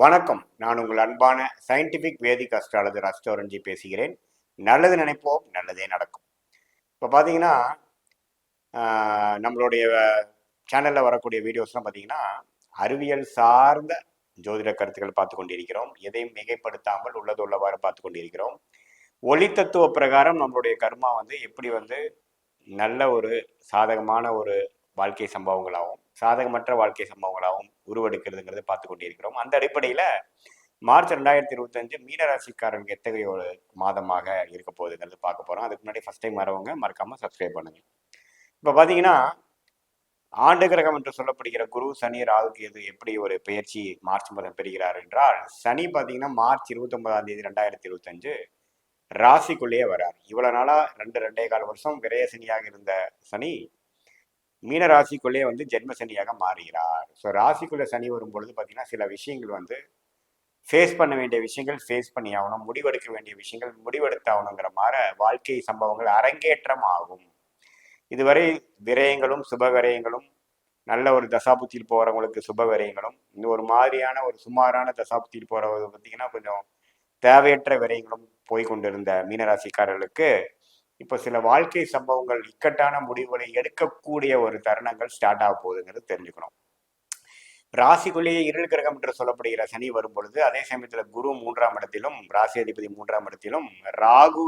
வணக்கம். நான் உங்கள் அன்பான சயின்டிபிக் வேதிக் அஸ்ட்ராலஜர் அஸ்டோரஞ்சி பேசுகிறேன். நல்லது நினைப்போம் நல்லதே நடக்கும். இப்போ பார்த்தீங்கன்னா நம்மளுடைய சேனலில் வரக்கூடிய வீடியோஸ்லாம் பார்த்தீங்கன்னா அறிவியல் சார்ந்த ஜோதிட கருத்துக்கள் பார்த்து கொண்டிருக்கிறோம். எதையும் மிகைப்படுத்தாமல் உள்ளது உள்ளவாறு பார்த்து கொண்டிருக்கிறோம். ஒளி தத்துவ பிரகாரம் நம்மளுடைய கர்மா வந்து எப்படி வந்து நல்ல ஒரு சாதகமான ஒரு வாழ்க்கை சம்பவங்களாகவும் சாதகமற்ற வாழ்க்கை சம்பவங்களாகவும் உருவெடுக்கிறதுங்கிறத பார்த்து கொண்டிருக்கிறோம். அந்த அடிப்படையில் மார்ச் ரெண்டாயிரத்தி இருபத்தஞ்சு மீனராசிக்காரங்களுக்கு எத்தகைய ஒரு மாதமாக இருக்க போகுதுங்கிறது பார்க்க போகிறோம் அதுக்கு முன்னாடி ஃபஸ்ட் டைம் வரவங்க மறக்காமல் சப்ஸ்கிரைப் பண்ணுங்க. இப்போ பார்த்தீங்கன்னா ஆண்டு கிரகம் என்று சொல்லப்படுகிற குரு சனி ராகுக்கு எது எப்படி ஒரு பெயர்ச்சி மார்ச் மாதம் பெறுகிறார் என்றால் சனி பார்த்தீங்கன்னா மார்ச் இருபத்தொன்பதாம் தேதி ரெண்டாயிரத்தி இருபத்தஞ்சு ராசிக்குள்ளேயே வரார். இவ்வளவு நாளா ரெண்டு ரெண்டே கால் வருஷம் விரய சனியாக இருந்த சனி மீன ராசிக்குள்ளே வந்து ஜென்ம சனியாக மாறுகிறார். ஸோ ராசிக்குள்ள சனி வரும் பொழுது பார்த்தீங்கன்னா சில விஷயங்கள் வந்து ஃபேஸ் பண்ண வேண்டிய விஷயங்கள் ஃபேஸ் பண்ணி ஆகணும் முடிவெடுக்க வேண்டிய விஷயங்கள் முடிவெடுத்தாகணுங்கிற மாதிரி வாழ்க்கை சம்பவங்கள் அரங்கேற்றம் ஆகும். இதுவரை விரயங்களும் சுப விரயங்களும் நல்ல ஒரு தசாபுத்தியில் போகிறவங்களுக்கு சுப விரயங்களும் இந்த ஒரு மாதிரியான ஒரு சுமாரான தசாபுத்தியில் போகிறவங்க பார்த்தீங்கன்னா கொஞ்சம் தேவையற்ற விரயங்களும் போய் கொண்டிருந்த மீனராசிக்காரர்களுக்கு இப்போ சில வாழ்க்கை சம்பவங்கள் இக்கட்டான முடிவுகளை எடுக்கக்கூடிய ஒரு தருணங்கள் ஸ்டார்ட் ஆக போகுதுங்கிறது தெரிஞ்சுக்கணும். ராசிக்குள்ளேயே இருள் கிரகம் என்று சொல்லப்படுகிற சனி வரும் பொழுது அதே சமயத்துல குரு மூன்றாம் இடத்திலும் ராசி அதிபதி மூன்றாம் இடத்திலும் ராகு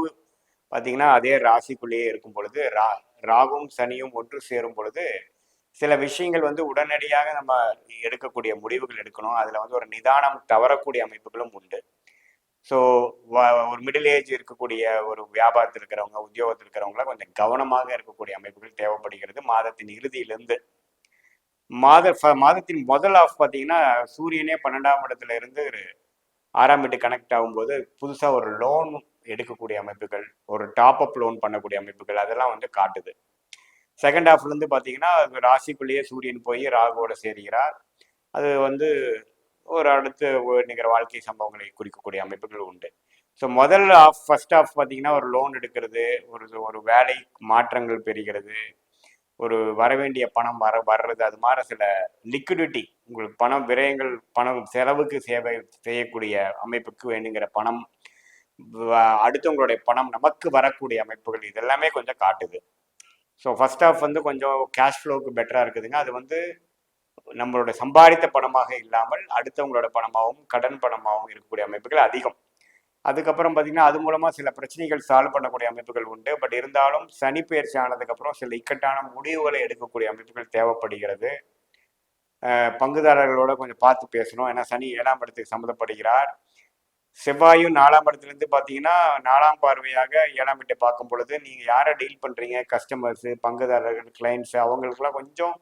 பார்த்தீங்கன்னா அதே ராசிக்குள்ளேயே இருக்கும் பொழுது ரா ராகும் சனியும் ஒன்று சேரும் பொழுது சில விஷயங்கள் வந்து உடனடியாக நம்ம எடுக்கக்கூடிய முடிவுகள் எடுக்கணும். அதுல வந்து ஒரு நிதானம் தவறக்கூடிய அமைப்புகளும் உண்டு. ஸோ ஒரு மிடில் ஏஜ் இருக்கக்கூடிய ஒரு வியாபாரத்தில் இருக்கிறவங்க உத்தியோகத்தில் இருக்கிறவங்களாம் கொஞ்சம் கவனமாக இருக்கக்கூடிய அமைப்புகள் தேவைப்படுகிறது. மாதத்தின் இறுதியிலிருந்து மாத ஃப- மாதத்தின் முதல் ஆஃப் பார்த்தீங்கன்னா சூரியனே பன்னெண்டாம் இடத்துல இருந்து ஒரு ஆறாம் வீட்டு கனெக்ட் ஆகும்போது புதுசாக ஒரு லோன் எடுக்கக்கூடிய அமைப்புகள் ஒரு டாப் அப் லோன் பண்ணக்கூடிய அமைப்புகள் அதெல்லாம் வந்து காட்டுது. செகண்ட் ஹாஃப்லேருந்து பார்த்தீங்கன்னா ராசிக்குள்ளேயே சூரியன் போய் ராகுவோட சேர்கிறார். அது வந்து ஒரு அடுத்து நிகர வாழ்க்கை சம்பவங்களை குறிக்கக்கூடிய அமைப்புகள் உண்டு. ஸோ முதல் ஆஃப் ஃபர்ஸ்ட் ஆஃப் பார்த்தீங்கன்னா ஒரு லோன் எடுக்கிறது ஒரு ஒரு வேலை மாற்றங்கள் பெறுகிறது ஒரு வரவேண்டிய பணம் வர வர்றது அது மாதிரி சில லிக்விடிட்டி உங்களுக்கு பணம் விரயங்கள் பணம் செலவுக்கு சேவை செய்யக்கூடிய அமைப்புக்கு வேணுங்கிற பணம் அடுத்தவங்களுடைய பணம் நமக்கு வரக்கூடிய அமைப்புகள் இதெல்லாமே கொஞ்சம் காட்டுது. ஸோ ஃபர்ஸ்ட் ஆஃப் வந்து கொஞ்சம் கேஷ் ஃப்ளோவுக்கு பெட்டராக இருக்குதுங்க. அது வந்து நம்மளோட சம்பாதித்த பணமாக இல்லாமல் அடுத்தவங்களோட பணமாகவும் கடன் பணமாகவும் இருக்கக்கூடிய அமைப்புகள் அதிகம். அதுக்கப்புறம் பார்த்தீங்கன்னா அது மூலமாக சில பிரச்சனைகள் சால்வ் பண்ணக்கூடிய அமைப்புகள் உண்டு. பட் இருந்தாலும் சனி பயிற்சி ஆனதுக்கப்புறம் சில இக்கட்டான முடிவுகளை எடுக்கக்கூடிய அமைப்புகள் தேவைப்படுகிறது. பங்குதாரர்களோட கொஞ்சம் பார்த்து பேசணும். ஏன்னா சனி ஏழாம் இடத்துக்கு சம்மந்தப்படுகிறார். செவ்வாயும் நாலாம் இடத்துலேருந்து பார்த்தீங்கன்னா நாலாம் பார்வையாக ஏழாம் வீட்டை பார்க்கும் பொழுது நீங்கள் யாரை டீல் பண்ணுறீங்க கஸ்டமர்ஸு பங்குதாரர்கள் கிளைண்ட்ஸு அவங்களுக்குலாம் கொஞ்சம்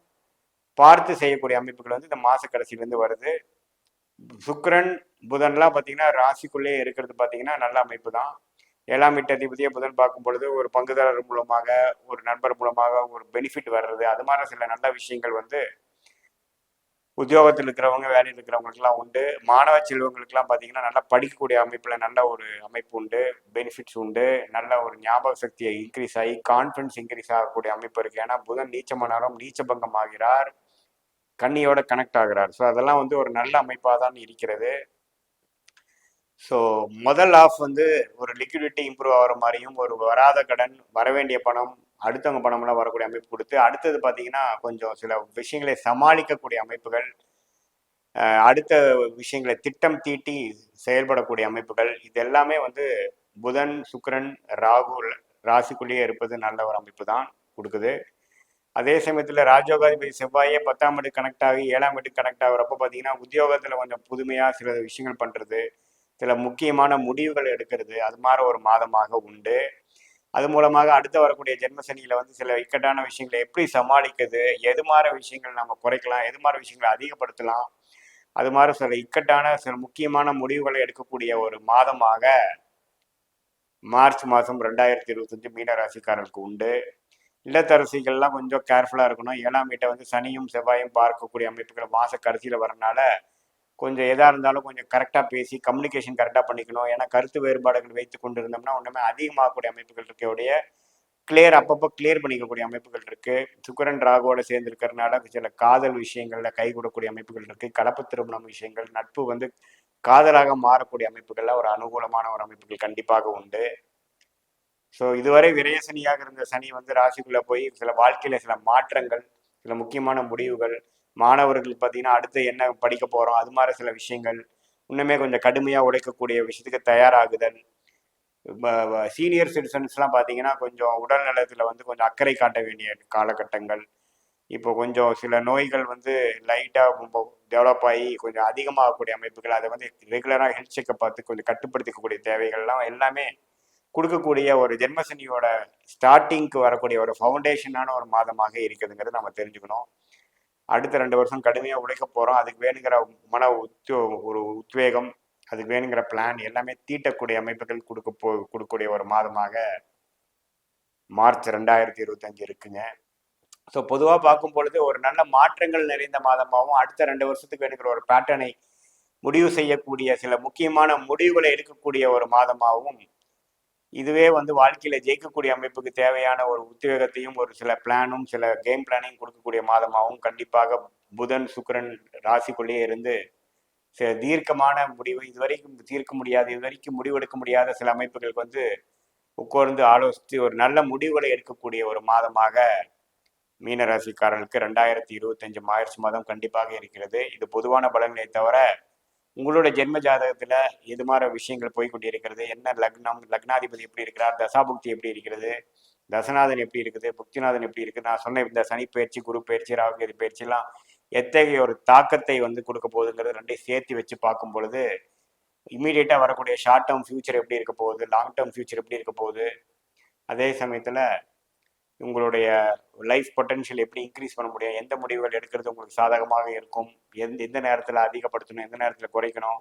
பார்த்து செய்யக்கூடிய அமைப்புகள் வந்து இந்த மாச கடைசியிலேருந்து வருது. சுக்கரன் புதன்லாம் பார்த்தீங்கன்னா ராசிக்குள்ளேயே இருக்கிறது பார்த்தீங்கன்னா நல்ல அமைப்பு தான். ஏழாம் வீட்டு அதிபதியை புதன் பார்க்கும் பொழுது ஒரு பங்குதாரர் மூலமாக ஒரு நண்பர் மூலமாக ஒரு பெனிஃபிட் வர்றது. அது மாதிரி சில நல்ல விஷயங்கள் வந்து உத்தியோகத்தில் இருக்கிறவங்க வேலையில் இருக்கிறவங்களுக்குலாம் உண்டு. மாணவ செல்வங்களுக்குலாம் பார்த்தீங்கன்னா நல்லா படிக்கக்கூடிய அமைப்பில் நல்ல ஒரு அமைப்பு உண்டு. பெனிஃபிட்ஸ் உண்டு. நல்ல ஒரு ஞாபக சக்தியை இன்க்ரீஸ் ஆகி கான்ஃபிடன்ஸ் இன்க்ரீஸ் ஆகக்கூடிய அமைப்பு இருக்கு. ஏன்னா புதன் நீச்சமானாலும் நீச்சபங்கம் ஆகிறார். கண்ணியோட கனெக்ட் ஆகிறார். ஸோ அதெல்லாம் வந்து ஒரு நல்ல அமைப்பாக தான் இருக்கிறது. ஸோ முதல் ஆஃப் வந்து ஒரு லிக்விடிட்டி இம்ப்ரூவ் ஆகிற மாதிரியும் ஒரு வராத கடன் வரவேண்டிய பணம் அடுத்தவங்க பணம்லாம் வரக்கூடிய அமைப்பு கொடுத்து அடுத்தது பார்த்தீங்கன்னா கொஞ்சம் சில விஷயங்களை சமாளிக்கக்கூடிய அமைப்புகள் அடுத்த விஷயங்களை திட்டம் தீட்டி செயல்படக்கூடிய அமைப்புகள் இது எல்லாமே வந்து புதன் சுக்கரன் ராகு ராசிக்குள்ளேயே இருப்பது நல்ல ஒரு அமைப்பு தான் கொடுக்குது. அதே சமயத்தில் ராஜோகாதிபதி செவ்வாயே பத்தாம் வீடு கனெக்ட் ஆகி ஏழாம் வீடு கனெக்ட் ஆகிறப்ப பார்த்தீங்கன்னா உத்தியோகத்தில் கொஞ்சம் புதுமையாக சில விஷயங்கள் பண்ணுறது சில முக்கியமான முடிவுகள் எடுக்கிறது அது மாதிரி ஒரு மாதமாக உண்டு. அது மூலமாக அடுத்து வரக்கூடிய ஜென்மசனியில் வந்து சில இக்கட்டான விஷயங்களை எப்படி சமாளிக்கிறது எது மாதிரி விஷயங்கள் நம்ம குறைக்கலாம் எது மாதிரி விஷயங்களை அதிகப்படுத்தலாம் அது மாதிரி சில இக்கட்டான சில முக்கியமான முடிவுகளை எடுக்கக்கூடிய ஒரு மாதமாக மார்ச் மாதம் ரெண்டாயிரத்தி இருபத்தஞ்சு மீனராசிக்காரர்களுக்கு உண்டு. இல்லத்தரசிகள்லாம் கொஞ்சம் கேர்ஃபுல்லாக இருக்கணும். ஏழாம் வீட்டை வந்து சனியும் செவ்வாயும் பார்க்கக்கூடிய அமைப்புகள் மாத கடைசியில் வரனால கொஞ்சம் எதாக இருந்தாலும் கொஞ்சம் கரெக்டாக பேசி கம்யூனிகேஷன் கரெக்டாக பண்ணிக்கணும். ஏன்னா கருத்து வேறுபாடுகள் வைத்து கொண்டு இருந்தோம்னா ஒன்றுமே அதிகமாகக்கூடிய அமைப்புகள் இருக்கக்கூடிய கிளியர் அப்பப்போ கிளியர் பண்ணிக்கக்கூடிய அமைப்புகள் இருக்குது சுக்கரன் ராகுவோட சேர்ந்துருக்கறனால சில காதல் விஷயங்களில் கை கொடுக்கக்கூடிய அமைப்புகள் இருக்குது கலப்பு திருமணம் விஷயங்கள் நட்பு வந்து காதலாக மாறக்கூடிய அமைப்புகளில் ஒரு அனுகூலமான ஒரு அமைப்புகள் கண்டிப்பாக உண்டு. ஸோ இதுவரை விரயசனியாக இருந்த சனி வந்து ராசிக்குள்ளே போய் சில வாழ்க்கையில் சில மாற்றங்கள் சில முக்கியமான முடிவுகள் மாணவர்கள் பார்த்தீங்கன்னா அடுத்து என்ன படிக்க போகிறோம் அது மாதிரி சில விஷயங்கள் இன்னுமே கொஞ்சம் கடுமையாக உழைக்கக்கூடிய விஷயத்துக்கு தயாராகுதல். சீனியர் சிட்டிசன்ஸ்லாம் பார்த்தீங்கன்னா கொஞ்சம் உடல் நலத்தில் வந்து கொஞ்சம் அக்கறை காட்ட வேண்டிய காலகட்டங்கள். இப்போ கொஞ்சம் சில நோய்கள் வந்து லைட்டாக டெவலப் ஆகி கொஞ்சம் அதிகமாகக்கூடிய அமைப்புகள் அதை வந்து ரெகுலராக ஹெல்த் செக்கப் பார்த்து கொஞ்சம் கட்டுப்படுத்திக்கக்கூடிய தேவைகள்லாம் எல்லாமே கொடுக்கக்கூடிய ஒரு ஜென்மசனியோட ஸ்டார்டிங்க்கு வரக்கூடிய ஒரு ஃபவுண்டேஷனான ஒரு மாதமாக இருக்குதுங்கிறது நம்ம தெரிஞ்சுக்கணும். அடுத்த ரெண்டு வருஷம் கடுமையாக உழைக்க போகிறோம் அதுக்கு வேணுங்கிற மன உத்யோ ஒரு உத்வேகம் அதுக்கு வேணுங்கிற பிளான் எல்லாமே தீட்டக்கூடிய அமைப்புகள் கொடுக்க போ கொடுக்கக்கூடிய ஒரு மாதமாக மார்ச் ரெண்டாயிரத்தி இருபத்தஞ்சு இருக்குங்க. ஸோ பொதுவாக பார்க்கும் பொழுது ஒரு நல்ல மாற்றங்கள் நிறைந்த மாதமாகவும் அடுத்த ரெண்டு வருஷத்துக்கு வேணுங்கிற ஒரு பேட்டர்னை முடிவு செய்யக்கூடிய சில முக்கியமான முடிவுகளை எடுக்கக்கூடிய ஒரு மாதமாகவும் இதுவே வந்து வாழ்க்கையில ஜெயிக்கக்கூடிய அமைப்புக்கு தேவையான ஒரு உத்வேகத்தையும் ஒரு சில பிளானும் சில கேம் பிளானையும் கொடுக்கக்கூடிய மாதமாகவும் கண்டிப்பாக புதன் சுக்கரன் ராசிக்குள்ளேயே இருந்து சில தீர்க்கமான முடிவு இதுவரைக்கும் தீர்க்க முடியாது இதுவரைக்கும் முடிவெடுக்க முடியாத சில அமைப்புகளுக்கு வந்து உட்கார்ந்து ஆலோசித்து ஒரு நல்ல முடிவுகளை எடுக்கக்கூடிய ஒரு மாதமாக மீனராசிக்காரர்களுக்கு ரெண்டாயிரத்தி இருபத்தஞ்சு மார்ச் மாதம் கண்டிப்பாக இருக்கிறது. இது பொதுவான பலன்களை தவிர உங்களோட ஜென்ம ஜாதகத்துல எது மாதிரி விஷயங்கள் போய்கொண்டிருக்கிறது? என்ன லக்னம் லக்னாதிபதி எப்படி இருக்கிறார்? தசாபுக்தி எப்படி இருக்கிறது? தசநாதன் எப்படி இருக்குது? புக்திநாதன் எப்படி இருக்குது? நான் சொன்ன இந்த சனி பயிற்சி குரு பயிற்சி ராகுகேது பயிற்சிலாம் எத்தகைய ஒரு தாக்கத்தை வந்து கொடுக்க போகுதுங்கிறது ரெண்டையும் சேர்த்து வச்சு பார்க்கும் பொழுது இம்மீடியட்டா வரக்கூடிய ஷார்ட் டேர்ம் ஃபியூச்சர் எப்படி இருக்க போகுது? லாங் டேர்ம் ஃபியூச்சர் எப்படி இருக்க போகுது? அதே சமயத்துல உங்களுடைய லைஃப் பொட்டன்ஷியல் எப்படி இன்க்ரீஸ் பண்ண முடியும்? எந்த முடிவுகள் எடுக்கிறது உங்களுக்கு சாதகமாக இருக்கும்? எந்த எந்த நேரத்தில் அதிகப்படுத்தணும்? எந்த நேரத்தில் குறைக்கணும்?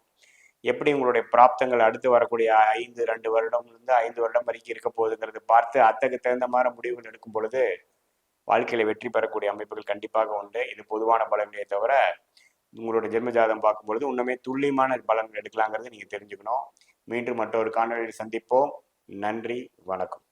எப்படி உங்களுடைய பிராப்தங்கள் அடுத்து வரக்கூடிய ஐந்து ரெண்டு வருடம்லேருந்து ஐந்து வருடம் வரைக்கும் இருக்க போகுதுங்கிறது பார்த்து அத்தகு தகுந்த மாதிரி முடிவுகள் எடுக்கும் பொழுது வாழ்க்கையில் வெற்றி பெறக்கூடிய அமைப்புகள் கண்டிப்பாக உண்டு. இது பொதுவான பலன்களே தவிர உங்களோட ஜென்மஜாதம் பார்க்கும்பொழுது இன்னுமே துல்லியமான பலன்கள் எடுக்கலாங்கிறது நீங்கள் தெரிஞ்சுக்கணும். மீண்டும் மற்றொரு காணொலியில் சந்திப்போம். நன்றி வணக்கம்.